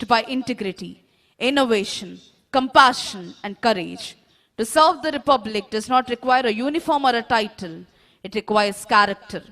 shaped by integrity, innovation, compassion, and courage. To serve the Republic does not require a uniform or a title, it requires character.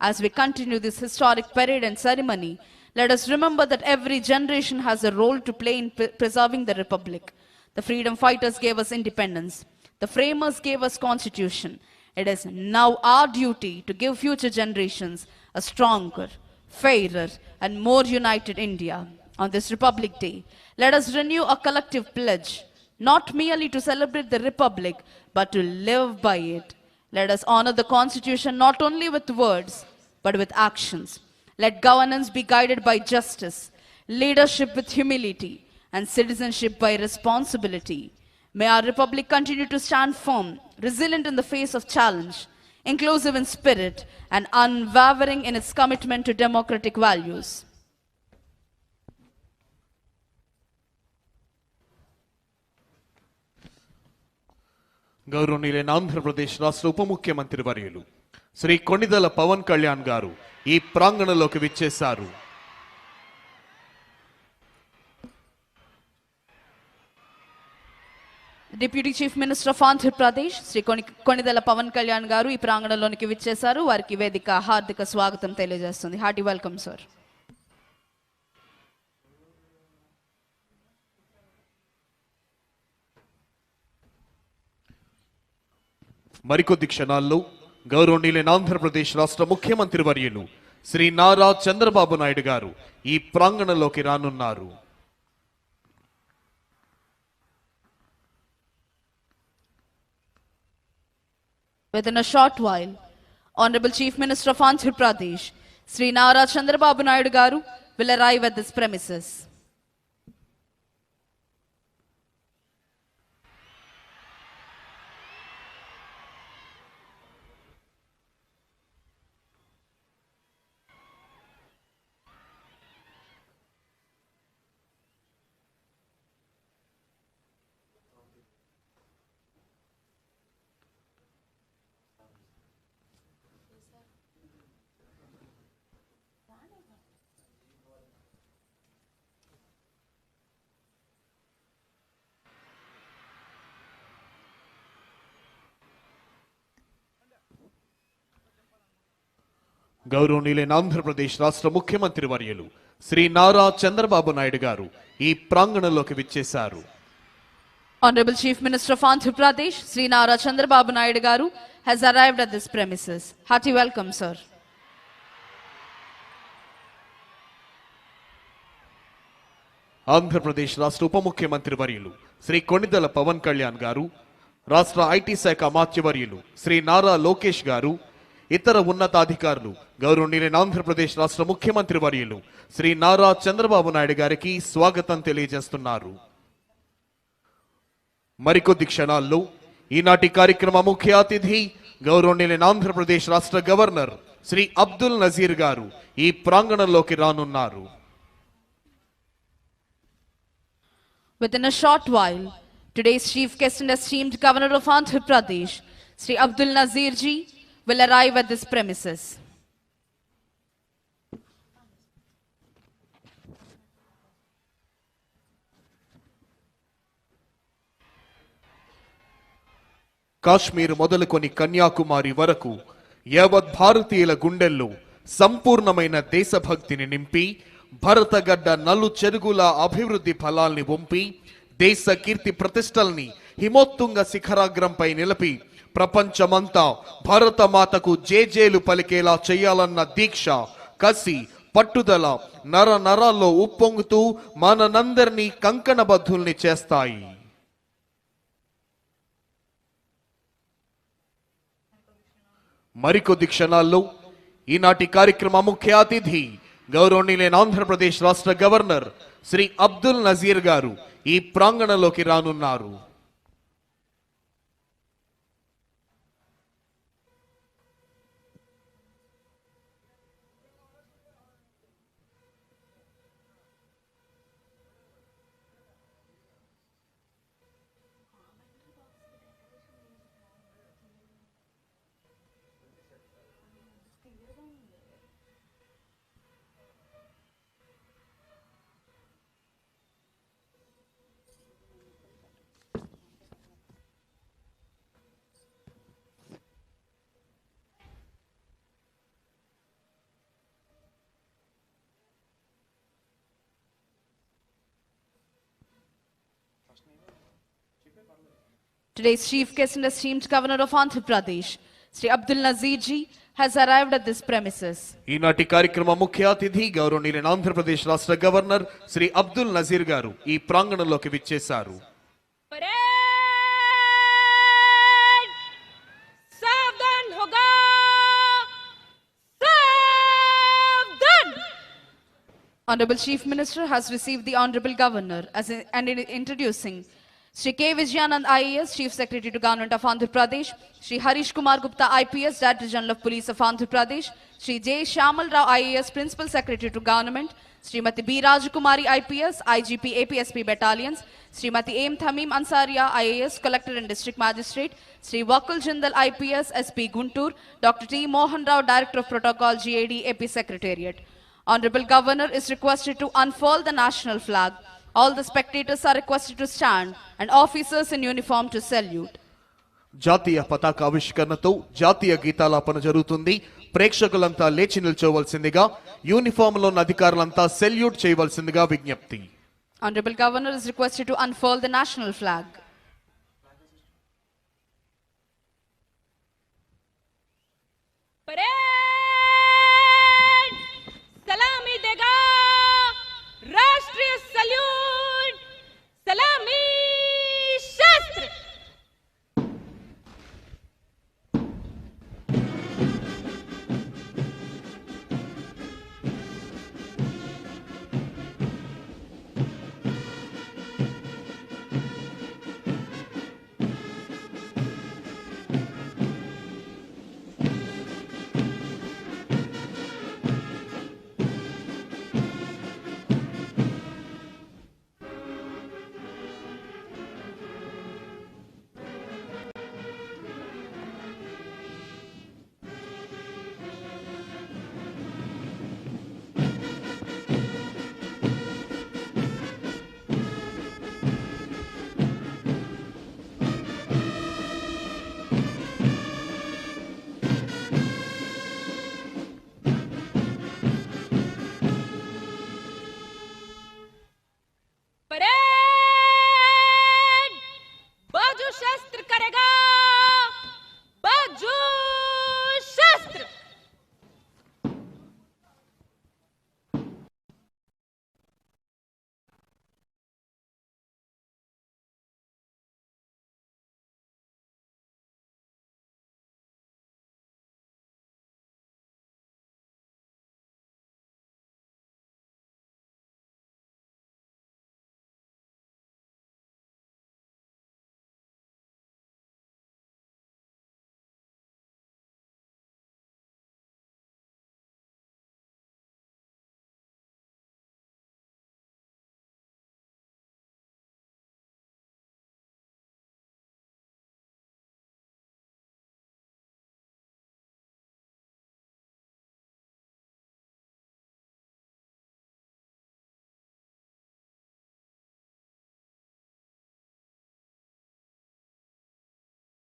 As we continue this historic parade and ceremony, let us remember that every generation has a role to play in pre- preserving the Republic. The freedom fighters gave us independence. The framers gave us constitution. It is now our duty to give future generations a stronger, fairer, and more united India. On this Republic Day, let us renew a collective pledge, not merely to celebrate the Republic, but to live by it. Let us honor the Constitution not only with words, but with actions. Let governance be guided by justice, leadership with humility, and citizenship by responsibility. May our Republic continue to stand firm, resilient in the face of challenge, inclusive in spirit, and unwavering in its commitment to democratic values. గౌరవనీయులైన ఆంధ్రప్రదేశ్ రాష్ట్ర ఉప ముఖ్యమంత్రి వర్యులు శ్రీ కొణిదల పవన్ కళ్యాణ్ గారు ఈ ప్రాంగణంలోకి విచ్చేశారు. Deputy chief minister of Andhra Pradesh Shri కొని కొనిదెల పవన్ కళ్యాణ్ గారు ఈ ప్రాంగణంలోనికి విచ్చేశారు. వారికి వేదిక హార్దిక స్వాగతం తెలియజేస్తుంది. హార్టీ వెల్కమ్ సార్ మరికొద్ది క్షణాల్లో గౌరవనీయులైన ఆంధ్రప్రదేశ్ రాష్ట్ర ముఖ్యమంత్రి వర్యులు శ్రీ నారా చంద్రబాబు నాయుడు గారు ఈ ప్రాంగణంలోకి రానున్నారు Within a short while, Honorable Chief Minister of Andhra Pradesh, Sri Nara Chandrababu Naidu Garu, will arrive at this premises. గౌరవనీయులైన ఆంధ్రప్రదేశ్ రాష్ట్ర ముఖ్యమంత్రి వర్యులు శ్రీ నారా చంద్రబాబు నాయుడు గారు ఈ ప్రాంగణంలోకి విచ్చేశారు Honorable Chief Minister of Andhra Pradesh, Sri Nara Chandrababu Naidu Garu, has arrived at this premises. Hearty welcome, sir. Andhra Pradesh రాష్ట్ర ఉప ముఖ్యమంత్రి వర్యులు శ్రీ కొణిదల పవన్ కళ్యాణ్ గారు రాష్ట్ర ఐటీ శాఖ అమాత్యవర్యులు శ్రీ నారా లోకేష్ గారు ఇతర ఉన్నతాధికారులు గౌరవనీయులైన ఆంధ్రప్రదేశ్ రాష్ట్ర ముఖ్యమంత్రి వర్యులు శ్రీ నారా చంద్రబాబు నాయుడు గారికి స్వాగతం తెలియజేస్తున్నారు. మరికొద్ది క్షణాల్లో ఈనాటి కార్యక్రమ ముఖ్య అతిథి గౌరవనీయులైన ఆంధ్రప్రదేశ్ రాష్ట్ర గవర్నర్ శ్రీ అబ్దుల్ నజీర్ గారు ఈ ప్రాంగణంలోకి రానున్నారు. Within a short while, today's chief guest and esteemed governor of Andhra Pradesh, Sri Abdul Nazir ji, will arrive at this premises. Kashmir మొదలుకొని కన్యాకుమారి వరకు యావత్ భారతీయుల గుండెల్లో సంపూర్ణమైన దేశభక్తిని నింపి భరతగడ్డ నలు చెరుగుల అభివృద్ధి ఫలాల్ని వంపి దేశ కీర్తి ప్రతిష్టల్ని హిమోత్తుంగ శిఖరాగ్రంపై నిలిపి ప్రపంచమంతా భారతమాతకు జేజేలు పలికేలా చేయాలన్న దీక్ష కసి పట్టుదల నర నరాల్లో ఉప్పొంగుతూ మనందరినీ కంకణబద్ధుల్ని చేస్తాయి. మరికొద్ది క్షణాల్లో ఈనాటి కార్యక్రమ ముఖ్య అతిథి గౌరవనీయులైన ఆంధ్రప్రదేశ్ రాష్ట్ర గవర్నర్ శ్రీ అబ్దుల్ నజీర్ గారు ఈ ప్రాంగణంలోకి రానున్నారు. Today's chief guest and esteemed governor of Andhra Pradesh, Sri Abdul Nazir ji, has arrived at this premises. ఈనాటి కార్యక్రమ ముఖ్య అతిథి గౌరవనీయులైన ఆంధ్రప్రదేశ్ రాష్ట్ర గవర్నర్ శ్రీ అబ్దుల్ నజీర్ గారు ఈ ప్రాంగణంలోకి విచ్చేశారు Honorable Chief Minister has received the Honorable Governor as in, and in introducing Sri K. Vijayanand IAS, Chief Secretary to Government of Andhra Pradesh, Sri Harish Kumar Gupta IPS, Director General of Police of Andhra Pradesh, Sri J. Shamal Rao IAS, Principal Secretary to Government, Srimati B. Rajakumari IPS, IGP APSP Battalions, Srimati M. Thamim Ansaria IAS, Collector and District Magistrate, Sri Wakul Jindal IPS, SP Guntur, Dr. T. Mohan Rao, Director of Protocol, GAD, AP Secretariat. Honorable Governor is requested to unfurl the national flag. all the spectators are requested to stand and officers in uniform to salute. జాతీయ పతాక ఆవిష్కరణతో జాతీయ గీతాలాపన జరుగుతుంది. ప్రేక్షకులంతా లేచి నిల్చోవలసిందిగా యూనిఫామ్లో ఉన్న అధికారులంతా salute చేయవలసిందిగా విజ్ఞప్తి. Honourable governor is requested to unfold the national flag parade! बाजू शस्त्र करेगा।